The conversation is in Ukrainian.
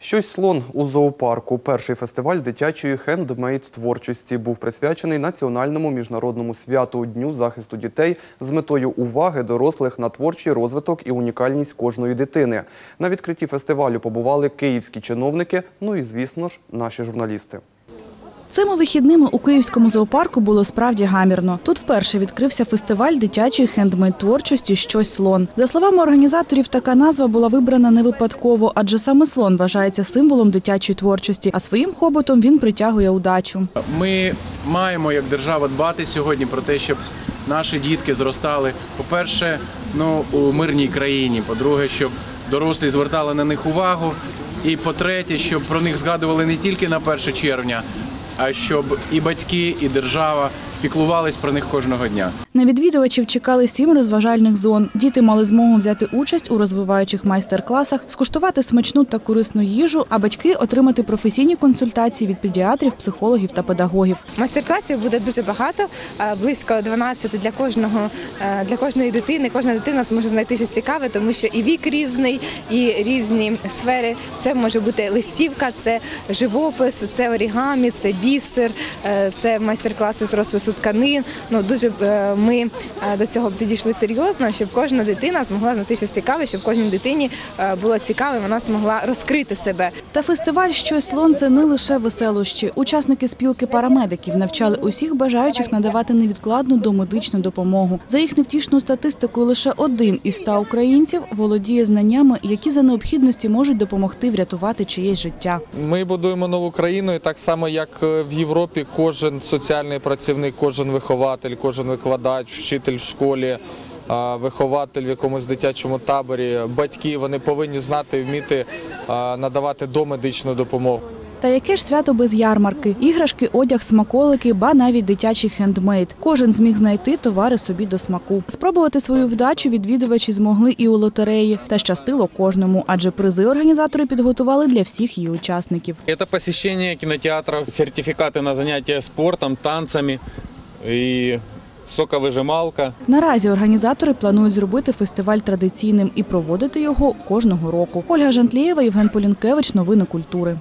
Щось слон у зоопарку. Перший фестиваль дитячої хендмейд творчості був присвячений національному міжнародному святу Дню захисту дітей з метою уваги дорослих на творчий розвиток і унікальність кожної дитини. На відкритті фестивалю побували київські чиновники, ну і звісно ж, наші журналісти. Цими вихідними у Київському зоопарку було справді гамірно. Тут вперше відкрився фестиваль дитячої хендмейд творчості Щось слон. За словами організаторів, така назва була вибрана не випадково, адже саме слон вважається символом дитячої творчості, а своїм хоботом він притягує удачу. Ми маємо як держава дбати сьогодні про те, щоб наші дітки зростали, по-перше, ну у мирній країні. По-друге, щоб дорослі звертали на них увагу. І по-третє, щоб про них згадували не тільки на 1 червня, а щоб і батьки, і держава піклувались про них кожного дня. На відвідувачів чекали сім розважальних зон. Діти мали змогу взяти участь у розвиваючих майстер-класах, скуштувати смачну та корисну їжу, а батьки отримати професійні консультації від педіатрів, психологів та педагогів. Майстер-класів буде дуже багато, е, близько 12 для кожного е, для кожної дитини. Кожна дитина зможе знайти щось цікаве, тому що і вік різний, і різні сфери. Це може бути листівка, це живопис, це орігамі, це бісер, е, це майстер-класи з розпису тканин. Ну дуже е, ми е, до цього підійшли серйозно, щоб кожна дитина змогла знайти щось цікаве, щоб кожній дитині е, було цікаве, вона змогла розкрити себе. Та фестиваль «Щось слон» – це не лише веселощі. Учасники спілки парамедиків навчали усіх бажаючих надавати невідкладну домедичну допомогу. За їх невтішною статистикою, лише один із ста українців володіє знаннями, які за необхідності можуть допомогти врятувати чиєсь життя. Ми будуємо нову країну, і так само, як в Європі, кожен соціальний працівник, кожен вихователь, кожен викладач, вчитель в школі, вихователь в якомусь дитячому таборі, батьки вони повинні знати і вміти надавати домедичну допомогу. Та яке ж свято без ярмарки? Іграшки, одяг, смаколики, ба навіть дитячий хендмейд. Кожен зміг знайти товари собі до смаку. Спробувати свою вдачу відвідувачі змогли і у лотереї. Та щастило кожному, адже призи організатори підготували для всіх її учасників. Это посещение кинотеатров, сертификаты на занятия спортом, танцами и соковыжималка. Наразі організатори планують зробити фестиваль традиційним і проводити його кожного року. Ольга Жантлієва, Євген Полінкевич. Новини культури.